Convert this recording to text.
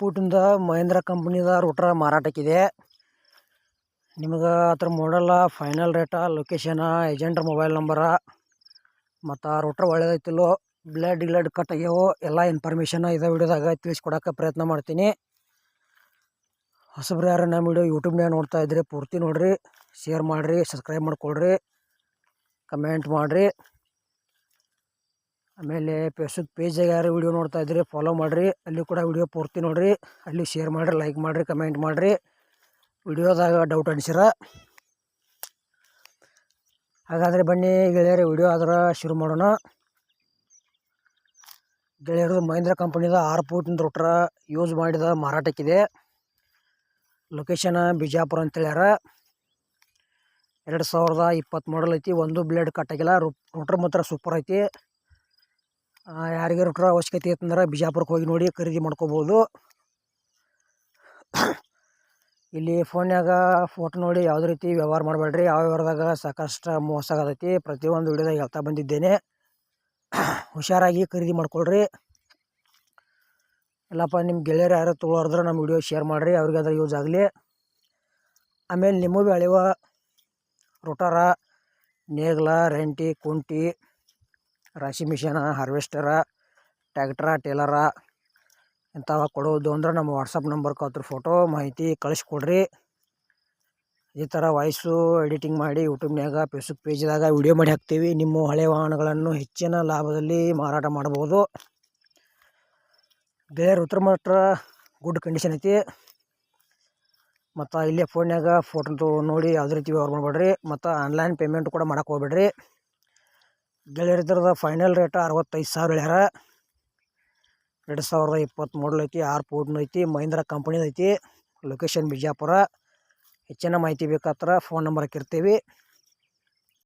ಫೂಟಿಂದ ಮಹೇಂದ್ರ ಕಂಪ್ನಿದ ರೂಟ್ರ ಮಾರಾಟಕ್ಕಿದೆ. ನಿಮ್ಗೆ ಅದ್ರ ಮಾಡಲ್ಲ ಫೈನಲ್ ರೇಟ ಲೊಕೇಶನ ಏಜೆಂಟ್ರ ಮೊಬೈಲ್ ನಂಬರ ಮತ್ತು ಆ ರೂಟ್ರ ಒಳ್ಳೇದೈತಿಲ್ಲೋ ಬ್ಲಡ್ ಗಿಲಡ್ ಕಟ್ ಆಗ್ಯಾವು, ಎಲ್ಲ ಇನ್ಫಾರ್ಮೇಷನ್ ಇದೇ ವಿಡಿಯೋದಾಗ ತಿಳಿಸ್ಕೊಡೋಕೆ ಪ್ರಯತ್ನ ಮಾಡ್ತೀನಿ. ಹೊಸಬ್ರು ಯಾರು ನಮ್ಮ ವಿಡಿಯೋ ಯೂಟ್ಯೂಬ್ನಾಗ ನೋಡ್ತಾ ಇದ್ರಿ ಪೂರ್ತಿ ನೋಡಿರಿ ಶೇರ್ ಮಾಡಿರಿ ಸಬ್ಸ್ಕ್ರೈಬ್ ಮಾಡ್ಕೊಳ್ರಿ ಕಮೆಂಟ್ ಮಾಡಿರಿ. ಆಮೇಲೆ ಫೇಸ್ಬುಕ್ ಪೇಜಾಗ ಯಾರು ವಿಡಿಯೋ ನೋಡ್ತಾ ಇದ್ರಿ ಫಾಲೋ ಮಾಡಿರಿ. ಅಲ್ಲಿ ಕೂಡ ವೀಡಿಯೋ ಪೂರ್ತಿ ನೋಡಿರಿ. ಅಲ್ಲಿ ಶೇರ್ ಮಾಡಿರಿ ಲೈಕ್ ಮಾಡಿರಿ ಕಮೆಂಟ್ ಮಾಡಿರಿ. ವಿಡಿಯೋದಾಗ ಡೌಟ್ ಅನ್ಸಿರ. ಹಾಗಾದರೆ ಬನ್ನಿ ಗೆಳೆಯರು ವಿಡಿಯೋ ಆದ್ರೆ ಶುರು ಮಾಡೋಣ. ಗೆಳೆಯರು ಮಹೇಂದ್ರ ಕಂಪನಿದ ಆರು ಫೂಟಿನ ರೂಟ್ರ ಯೂಸ್ ಮಾಡಿದ ಮಾರಾಟಕ್ಕಿದೆ. ಲೊಕೇಶನ್ ಬಿಜಾಪುರ ಅಂತೇಳ್ಯಾರ ಎರಡು ಸಾವಿರದ ಇಪ್ಪತ್ತು ಮಾಡಲ್ ಐತಿ. ಒಂದು ಬ್ಲೇಡ್ ಕಟ್ಟಾಗಿಲ್ಲ ರೂಟ್ರ್ ಮಾತ್ರ ಸೂಪರ್ ಐತಿ. ಆ, ಯಾರಿಗೆ ರೂಟ್ರ್ ಅವಶ್ಯಕತೆ ಇತ್ತಂದ್ರೆ ಬಿಜಾಪುರಕ್ಕೆ ಹೋಗಿ ನೋಡಿ ಖರೀದಿ ಮಾಡ್ಕೋಬೋದು. ಇಲ್ಲಿ ಫೋನ್ಯಾಗ ಫೋಟೋ ನೋಡಿ ಯಾವುದೇ ರೀತಿ ವ್ಯವಹಾರ ಮಾಡಬೇಡ್ರಿ. ಯಾವ ವ್ಯವಹಾರದಾಗ ಸಾಕಷ್ಟು ಮೋಸ ಆಗತೈತಿ. ಪ್ರತಿಯೊಂದು ವಿಡಿಯೋದಾಗ ಹೇಳ್ತಾ ಬಂದಿದ್ದೇನೆ. ಹುಷಾರಾಗಿ ಖರೀದಿ ಮಾಡ್ಕೊಳ್ರಿ. ಇಲ್ಲಪ್ಪ ನಿಮ್ಮ ಗೆಳೆಯರು ಯಾರು ತೊಗೊಳೋದ್ರೆ ನಮ್ಮ ವಿಡಿಯೋ ಶೇರ್ ಮಾಡಿರಿ. ಅವ್ರಿಗೆ ಅದರ ಯೂಸ್ ಆಗಲಿ. ಆಮೇಲೆ ನಿಮ್ಮ ಬೆಳೆಯುವ ರೊಟಾರ ನೇಗ್ಲ ರೆಂಟಿ ಕುಂಟಿ ರಾಶಿ ಮಿಷನ, ಹಾರ್ವೆಸ್ಟರ ಟ್ಯಾಕ್ಟ್ರ ಟೇಲರ ಇಂಥವ ಕೊಡೋದು ಅಂದ್ರೆ ನಮ್ಮ ವಾಟ್ಸಪ್ ನಂಬರ್ಗೆ ಅದ್ರ ಫೋಟೋ, ಮಾಹಿತಿ ಕಳಿಸ್ಕೊಡ್ರಿ. ಈ ಥರ ವಾಯ್ಸು ಎಡಿಟಿಂಗ್ ಮಾಡಿ ಯೂಟ್ಯೂಬ್ನ್ಯಾಗ, ಫೇಸ್ಬುಕ್ ಪೇಜ್ದಾಗ ವಿಡಿಯೋ ಮಾಡಿ ಹಾಕ್ತೀವಿ. ನಿಮ್ಮ ಹಳೆ ವಾಹನಗಳನ್ನು ಹೆಚ್ಚಿನ ಲಾಭದಲ್ಲಿ ಮಾರಾಟ ಮಾಡ್ಬೋದು. ಬೇರೆ ಉತ್ತರ ಮಾತ್ರ, ಗುಡ್ ಕಂಡೀಷನ್ ಐತಿ. ಮತ್ತು ಇಲ್ಲೇ ಫೋನ್ಯಾಗ ಫೋಟೋ ನೋಡಿ ಯಾವುದೇ ರೀತಿ ವ್ಯವಹಾರ ಮಾಡಬೇಡ್ರಿ. ಮತ್ತು ಆನ್ಲೈನ್ ಪೇಮೆಂಟ್ ಕೂಡ ಮಾಡೋಕ್ಕೆ ಹೋಗ್ಬೇಡ್ರಿ. ಗೆಳೆಯರಿದ್ರದ ಫೈನಲ್ ರೇಟ್ ಅರವತ್ತೈದು ಸಾವಿರ ಹೇಳ್ಯಾರ. ಎರಡು ಸಾವಿರದ ಇಪ್ಪತ್ತು ಮಾಡಲ್ ಐತಿ ಆರು ಫೋಟ್ನು ಐತಿ, ಮಹೀಂದ್ರ ಕಂಪ್ನಿದು ಐತಿ ಲೊಕೇಶನ್ ಬಿಜಾಪುರ. ಹೆಚ್ಚಿನ ಮಾಹಿತಿ ಬೇಕಾದ್ರೆ ಫೋನ್ ನಂಬರ್ ಹಾಕಿರ್ತೀವಿ.